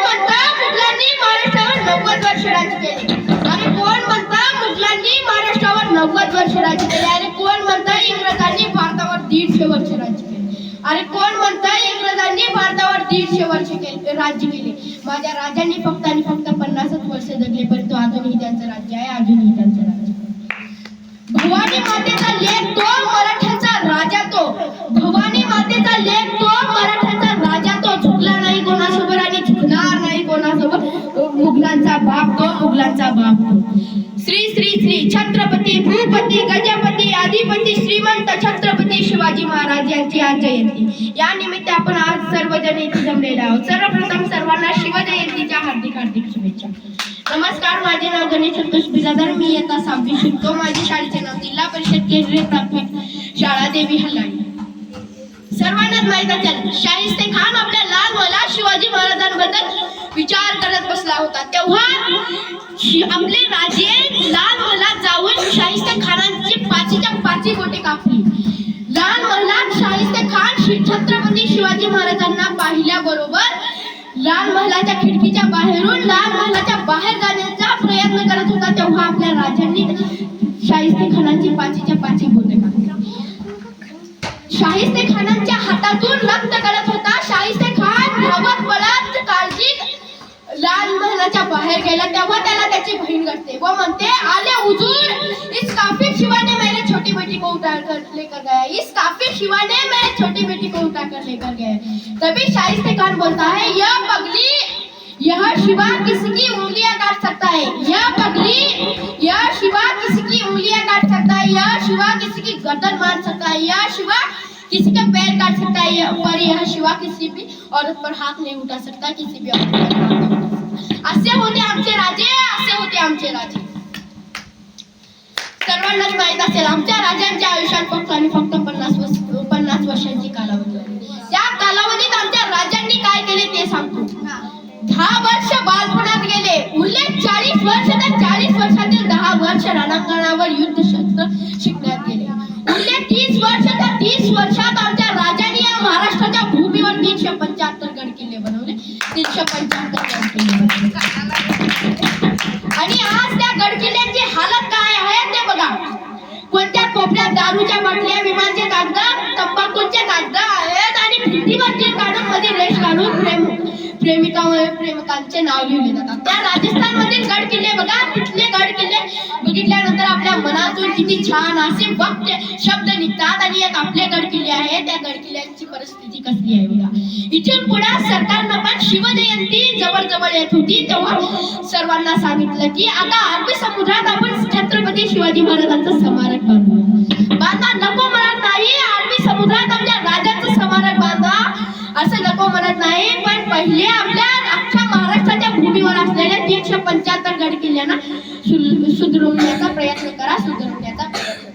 म्हणतं मुघलांनी महाराष्ट्रावर नव्वद वर्ष राज्य केले. आणि कोण म्हणता मुघलांनी महाराष्ट्रावर नव्वद वर्ष राज्य केले? आणि कोण म्हणतं इंग्रजांनी भारतावर दीडशे वर्ष राज्य केले? आणि कोण म्हणतं इंग्रजांनी भारतावर दीडशे वर्ष केले राज्य केले? माझ्या राजांनी फक्त अधिपती श्रीमंत छत्रपती शिवाजी महाराज यांची आज जयंती. या निमित्त आपण आज सर्वजण इथे जमलेले आहोत. सर्वप्रथम सर्वांना शिवजयंतीच्या हार्दिक हार्दिक शुभेच्छा. नमस्कार माझे नाव गणेश संतोष बिरादर मी येता सहावी शिकतो माझ्या शाळेचे नाव जिल्हा परिषद केंद्रीय प्राथमिक शाळा देवी हल्लाणी सर्वांनाच माहीत असेल शाहिस्ते खान आपल्या लाल मला शिवाजी महाराजांबद्दल विचार करत बसला होता. तेव्हा शि- आपले राजे लाल मला जाऊन शाहिस्ते खानांची पाचीच्या पाची गोटी कापली. लाल महालात शाहिस्ते खान छत्रपती शिवाजी महाराजांना पाहिल्याबरोबर लाल महालाच्या खिडकीच्या बाहेरून लाल महालाच्या बाहेर जाण्याचा प्रयत्न करत होता. तेव्हा आपल्या राजांनी शाहिस्ते खानांची पाचीच्या पाची बोटे कापली. शाहिस्ते खानांच्या हातातून रक्त गळत होता. शाहिस्ते खान धावत पळत काळजीत लाल महलाच्या बाहेर गेला. तेव्हा त्याला त्याची बहीण घडते. व म्हणते आले उजूर इस काफिर शिवा ने मेरे छोटी बेटी को उठा कर लेकर गया इस काफिर शिवा ने मेरी छोटी बेटी को उठा कर लेकर गया तभी शाहिस्ते खान बोलता है यह पगली यह शिवा किसकी उंगलियां काट सकता है? यह पगली यह शिवा किसकी उंगलियाँ काट सकता है यह शिवा किसी की गर्दन मार सकता है यह शिवा किसी का पैर काट सकता है पर यह शिवा किसी भी औरत पर हाथ नहीं उठा सकता, किसी भी औरत पर हाथ नहीं उठा सकता। असे होते आमचे राजे असे होते आमचे राजे। सर्वांनाच माहित असेल, आमच्या रणांगणावर युद्ध शस्त्र शिकण्यात गेले. उरले तीस वर्ष त्या तीस वर्षात आमच्या राजाने या महाराष्ट्राच्या भूमीवर तीनशे पंच्याहत्तर गड किल्ले बनवले. तीनशे पंच्याहत्तर गड किल्ले बनवले. आणि आज त्या गड किल्ल्यांची हालत काय आहे ते बघा. कोणत्या कोपऱ्यात दारूच्या बाटल्या विमानचे कागद तंबाखूचे कागद आहेत आणि भिंतीवरती काढून मध्ये रेष काढून प्रेमिकामुळे प्रेमकांचे नाव लिहिले जातात. त्या राजस्थान मधील गड किल्ले बघा तिथले गड किल्ले बघितल्यानंतर आपल्या मनातून किती छान असे वक्य शब्द निघतात आणि एक आपले गड किल्ले आहे. त्या गड किल्ल्यांची परिस्थिती कसली आहे बघा. इथून पुढे सरकारनं पण शिवजयंती जवळ जवळ येत होती. तेव्हा सर्वांना सांगितलं की आता अरबी समुद्रात आपण छत्रपती शिवाजी महाराजांचं स्मारक बांधू. बांधा नको म्हणत नाही. अरबी समुद्रात आपल्या राजाचं स्मारक बांधा. असं नको म्हणत नाही. पण पहिले आपल्या अख्ख्या महाराष्ट्राच्या भूमीवर असलेल्या तीनशे पंच्याहत्तर गड किल्ल्यांना सुल- सुधरवण्याचा प्रयत्न करा सुधरवण्याचा प्रयत्न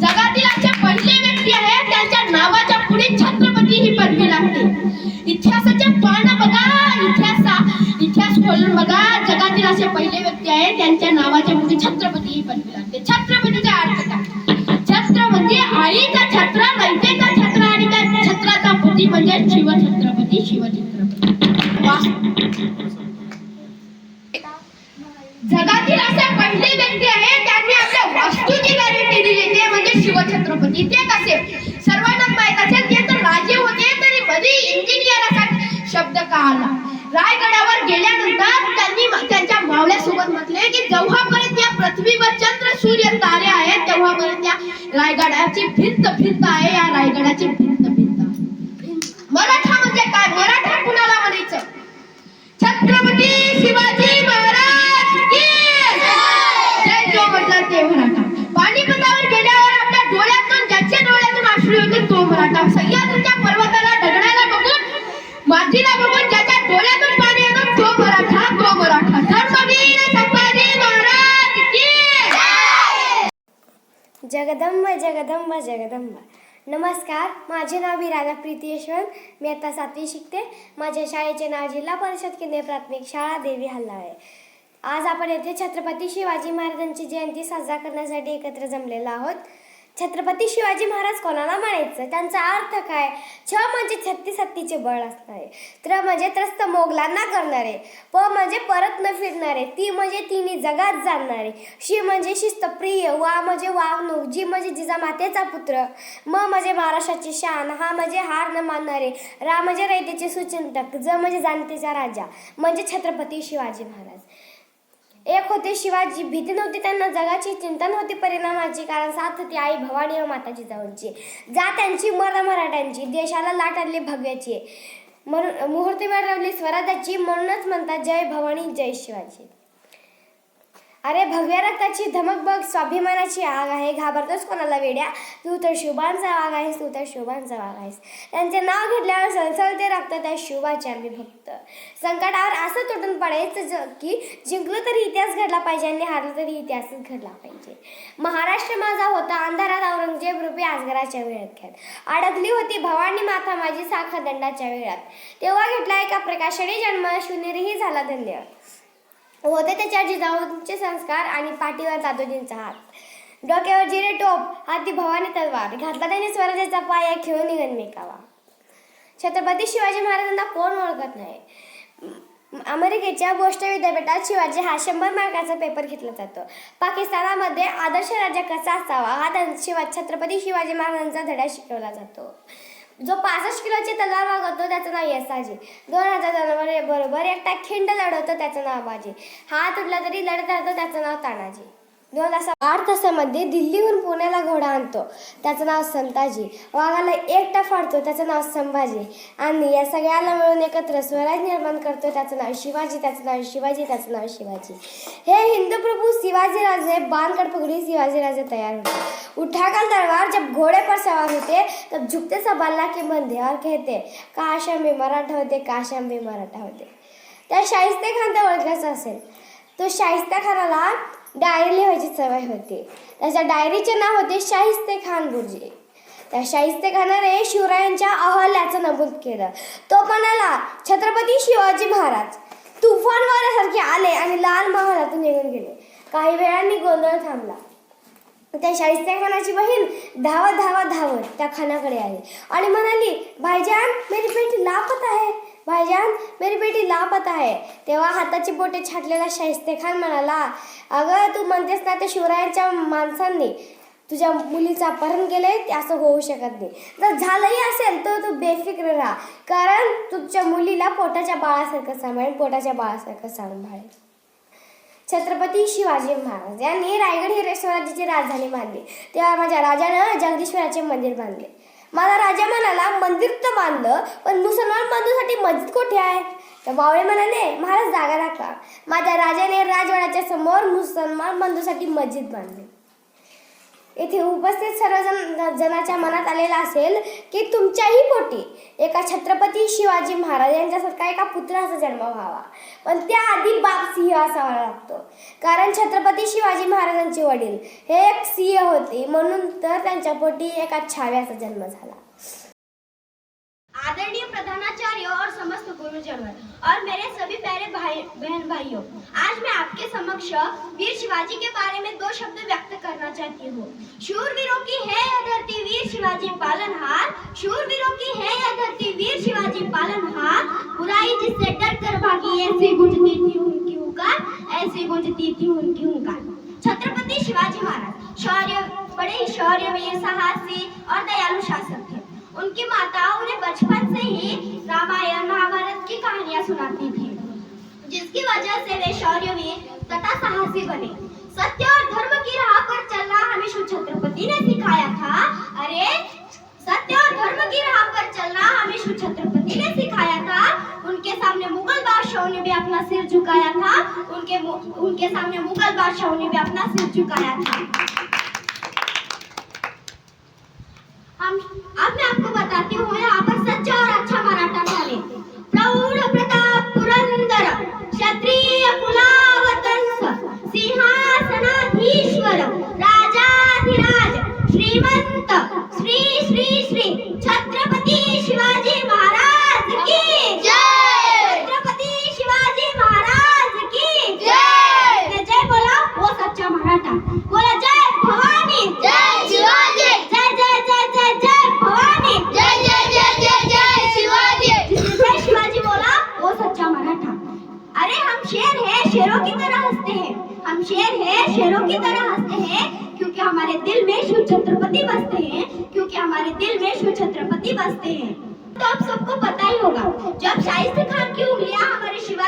जगातील असे पहिले व्यक्ती आहे त्यांच्या नावाच्या पुढे छत्रपती ही पदवी लागते. इतिहासाचे पानं बघा इतिहासा इतिहास खोलून बघा. जगातील असे पहिले व्यक्ती आहे त्यांच्या नावाच्या पुढे छत्रपती ही पदवी लागते. म्हणजे शिवछत्रपती शिवछत्रपती. जगातील असे पहिले व्यक्ती आहे त्यांनी आपल्या वास्तूची गॅरंटी दिली ते म्हणजे शिवछत्रपती. ते कसे? सर्वांना माहीत असेल ते तर राजे होते तरी मध्ये इंजिनियर असा शब्द का आला? रायगडावर गेल्यानंतर त्यांनी त्यांच्या मावल्यासोबत म्हटले की जेव्हापर्यंत या पृथ्वीवर चंद्र सूर्य तारे आहेत तेव्हापर्यंत या रायगडाची भिंत भिंत आहे या रायगडाची भिंत मराठा म्हणजे काय? मराठा कुणाला म्हणायचं छत्रपती शिवाजी महाराज जय! जो म्हटला ते मराठा. पाणीपतावर गेल्यावर आपल्या डोळ्यातून ज्याच्या डोळ्यातून अश्रू होते तो मराठा. सह्याद्रीच्या पर्वताला ढगण्याला बघून मातीला बघून ज्याच्या डोळ्यातून पाणी येतं तो मराठा तो मराठा. धर्मवीर संभाजी महाराज जगदंब जगदंब जगदंब. नमस्कार माझे नाव विरागा प्रीती यशवंत. मी आता सातवी शिकते. माझ्या शाळेचे नाव जिल्हा परिषद केंद्रीय प्राथमिक शाळा देवी हल्ला आहे आज आपण येथे छत्रपती शिवाजी महाराजांची जयंती साजरा करण्यासाठी एकत्र जमलेलो आहोत. छत्रपती शिवाजी महाराज कोणाला म्हणायचं त्यांचा अर्थ काय? छ म्हणजे छत्तीस हत्तीचे बळ असणारे. त्र म्हणजे त्रस्त मोगलांना करणारे. प म्हणजे परत न फिरणारे. ती म्हणजे तिने जगात जाणणारे शि म्हणजे शिस्तप्रिय. वा म्हणजे वागणूक. जी म्हणजे जिजामातेचा पुत्र. म म्हणजे महाराष्ट्राची शान. हा म्हणजे हार न मानणारे. रा म्हणजे रयतेचे सुचिंतक. ज म्हणजे जाणतेचा राजा. म्हणजे छत्रपती शिवाजी महाराज. एक होते शिवाजी भीती नव्हती त्यांना जगाची चिंता नव्हती परिणामाची कारण साथ होती आई भवानी व माता जिजाऊंची जा त्यांची मर मराठ्यांची देशाला लाट आणली भव्याची. म्हणून मुहूर्ती मिळवली स्वराज्याची म्हणूनच म्हणतात जय भवानी जय शिवाजी. अरे भगव्या रक्ताची धमक बघ स्वाभिमानाची आग आहे घाबरतोस कोणाला वेड्या? तू तर शुभांचा वाघ आहेस तू तर शुभांचा वाघ आहेस. त्यांचे नाव घेतल्यावर सलसलते रक्त त्या शुभाचे आम्ही भक्त संकटावर असं तुटून पडायचं ज- की जिंकलं तरी इतिहास घडला पाहिजे आणि हारलं तरी इतिहासच घडला पाहिजे. महाराष्ट्र माझा होता अंधारात औरंगजेब रुपी आजगराच्या वेळात अडकली होती भवानी माता माझी साखर दंडाच्या वेळात. तेव्हा घेतला एका प्रकाशाने जन्म शून्यही झाला धन्य. होते त्याच्या जिजाऊंचे संस्कार आणि पाठीवर दादोजींचा हात. डोक्यावर जिरे टोप हाती भवानी तलवार घातला त्याने स्वराज्याचा पाया खेळून निघन मेकावा. छत्रपती शिवाजी महाराजांना कोण ओळखत नाही? अमेरिकेच्या बोस्टन विद्यापीठात शिवाजी हा शंभर मार्काचा पेपर घेतला जातो. पाकिस्तानामध्ये आदर्श राजा कसा असावा हा त्यां- शिवा छत्रपती शिवाजी महाराजांचा धडा शिकवला जातो. जो पासष्ट किलोची तलवार वागवतो त्याचं नाव यसाजी. दोन हजार जनावरे बरोबर एकटा खिंड लढवतो त्याचं नाव बाजी. हात उठला तरी लढत राहतो त्याचं नाव तानाजी. दोन तासा आठ तासामध्ये दिल्लीहून पुण्याला घोडा आणतो. त्याचं नाव संताजी. वाघाला एकटा फाडतो त्याचं नाव संभाजी. आणि या सगळ्याला मिळून एकत्र स्वराज निर्माण करतो त्याचं नाव शिवाजी त्याचं नाव शिवाजी त्याचं नाव शिवाजी. हे हिंदू प्रभू शिवाजीराजे बाणगड पगड़ी शिवाजीराजे तयार होते. उठाकर तलवार जब घोड़े पर सवार होते तब झुकते संभालना के बंदे और कहते काश भी मराठा होते काश भी मराठा होते. त्या शाहिस्ते खान तर ओळखायचं असेल. तो शाहिस्ता खानाला डायरी लिहायची सवय होती. त्याच्या डायरीचे नाव होते शाहिस्ते खान गुरुजी त्या शाहिस्ते खानाने शिवरायांच्या अहल्याचं नमूद केलं. तो म्हणाला छत्रपती शिवाजी महाराज तुफान वाऱ्यासारखे आले आणि लाल महालातून निघून गेले. काही वेळांनी गोंधळ थांबला. त्या शाहिस्ते खानाची बहीण धावत धावत धावत त्या खानाकडे आली आणि म्हणाली भाईजान मेरी बेटी लापत आहे भाईजान मेरी बेटी लापत आहे तेव्हा हाताची बोटे छाटलेला शाहिस्ते खान म्हणाला अगं तू म्हणतेस ना त्या शिवरायांच्या माणसांनी तुझ्या मुलीचं अपहरण केलंय ते असं होऊ शकत नाही. जर झालंही असेल तर तू बेफिक्र राहा. कारण तुझ्या मुलीला पोटाच्या बाळासारखं सांभाळेल पोटाच्या बाळासारखं सांभाळेल छत्रपती शिवाजी महाराज यांनी रायगड ही स्वराज्याची राजधानी बांधली. तेव्हा माझ्या राजानं जगदीश्वराचे मंदिर बांधले. मला राजा म्हणाला मंदिर तर बांधलं पण मुसलमान बांधूसाठी मस्जिद कुठे आहे? तर वावळे म्हणाले महाराज जागा राखा माझ्या राजाने राजवाड्याच्या समोर मुसलमान बांधूसाठी मस्जिद बांधली. येथे उपस्थित सर्वजण जणाच्या मनात आलेला असेल की तुमच्याही पोटी एका छत्रपती शिवाजी महाराज यांच्यासारखा एका पुत्राचा जन्म व्हावा. पण त्याआधी बाप सिंह असावा लागतो. कारण छत्रपती शिवाजी महाराजांचे वडील हे एक सिंह होते. म्हणून तर त्यांच्या पोटी एका छाव्याचा जन्म झाला. आदरणीय प्रधानाचार्य और समस्त गुरुजन और मेरे सभी प्यारे भाई, बहन भाइयों, आज मैं आपके समक्ष वीर शिवाजी के बारे में दो शब्द व्यक्त करना चाहती हूँ। शूरवीरों की है यह धरती वीर शिवाजी पालनहार शूरवीरों की है यह धरती वीर शिवाजी पालनहार बुराई जिससे डर कर भागी, ऐसी गुंजती थी उनकी हुकार, ऐसी गुंजती थी उनकी हुकार। छत्रपति शिवाजी महाराज, शौर्य, बड़े ही शौर्य में साहसी और दयालु शासक उनकी माता उन्हें बचपन से ही रामायण, महाभारत की कहानियाँ सुनाती थी, जिसकी वजह से वे शौर्यवीर तथा साहसी बने। सत्य और धर्म की राह पर चलना हमें शिव छत्रपति ने सिखाया था। अरे, सत्य और धर्म की राह पर चलना हमें शिव छत्रपति ने सिखाया था। उनके सामने मुगल बादशाहों ने भी अपना सिर झुकाया था। उनके उनके सामने मुगल बादशाहों ने भी अपना सिर झुकाया था। हम अब मैं आपको बताती हूँ यहाँ पर सच्चा और अच्छा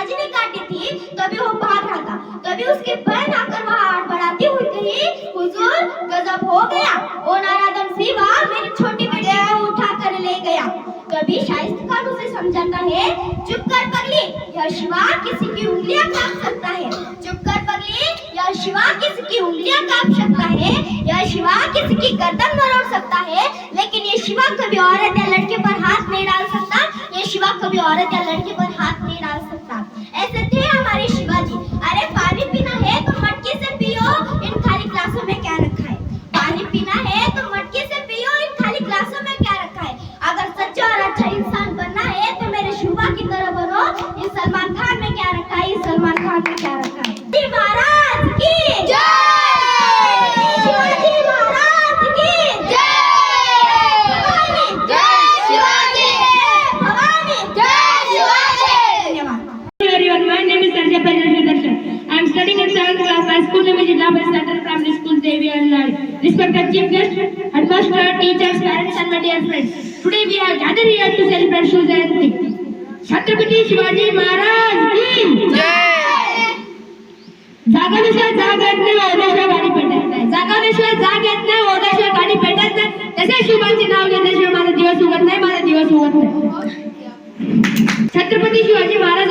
पिताजी ने काटी थी तभी वो भाग। रहा था तभी उसके बहन आकर वहां आड़ बढ़ाती हुई कही हुजूर गजब हो गया। वो नारा समझाता है। चुप कर पगली, यह शिवा किसी की उंगलियाँ काट सकता है। चुप कर पगली, यह शिवा किसी की उंगलियाँ काट सकता है। यह शिवा किसी की गर्दन मरोड़ सकता है। लेकिन ये शिवा कभी औरत या लड़के पर हाथ नहीं डाल सकता। ये शिवा कभी औरत या लड़के पर हाथ नहीं डाल सकता। ऐसे थे हमारे शिवाजी। अरे पानी पीना है तो मटके से पियो 11th class high school limited Labas Latin Primary School Devi Allard. Respected chief guests, headmaster, teachers, parents and my dear friends. Today we are gathered here to celebrate Shiv Jayanti. Chhatrapati Shivaji Maharaj ki jai. जागाविषयी जाग येत नाही ओढ्याशिवाय गाडी पेटत नाही जागाविषयी जाग येत नाही ओढ्याशिवाय गाडी पेटत नाही तसे शिवांचे नाव घेतल्याशिवाय माझा दिवस उगत नाही माझा दिवस उगत नाही Chhatrapati Shivaji Maharaj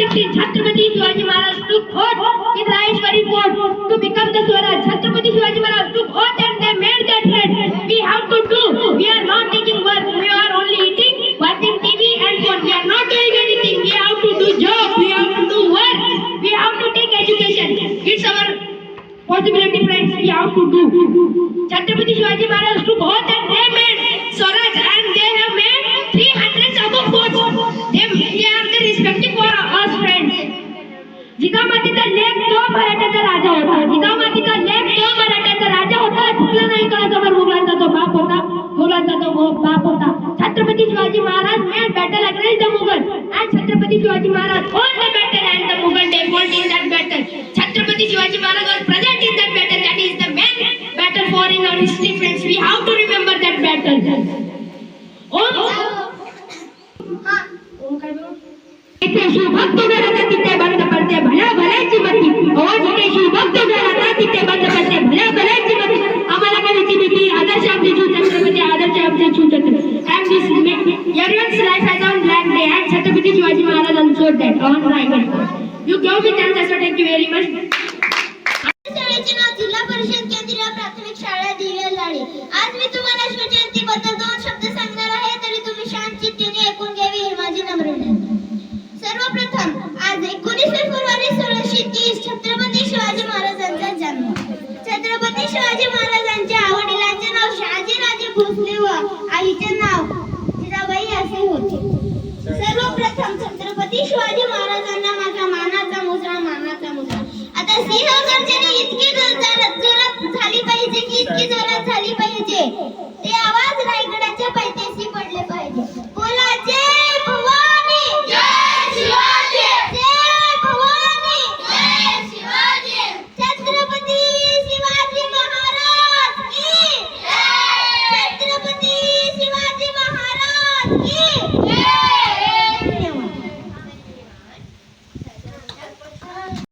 the age of 16, Chhatrapati Shivaji Maharaj took oath in Raheshwari fort to become the Swaraj. बाप होता Chhatrapati Shivaji Maharaj man battle against the Mughal and Chhatrapati Shivaji Maharaj on the battle and the Mughal day gold in that battle Chhatrapati Shivaji Maharaj on present in that battle that is the main battle for in our history friends we have to remember that battle ओम भक्त घरात तिथे बंद पडते. भल्या भल्याची मती ओ हो, जिथे भक्त घरात तिथे बंद पडते. Everyone's life has on black day and Chhatrapati Shivaji Maharaj also that on Raigad you gave me chance so thank you very much शाळेचे नाव जिल्हा परिषद केंद्रीय प्राथमिक शाळा दिवेलाडी आज मी तुम्हाला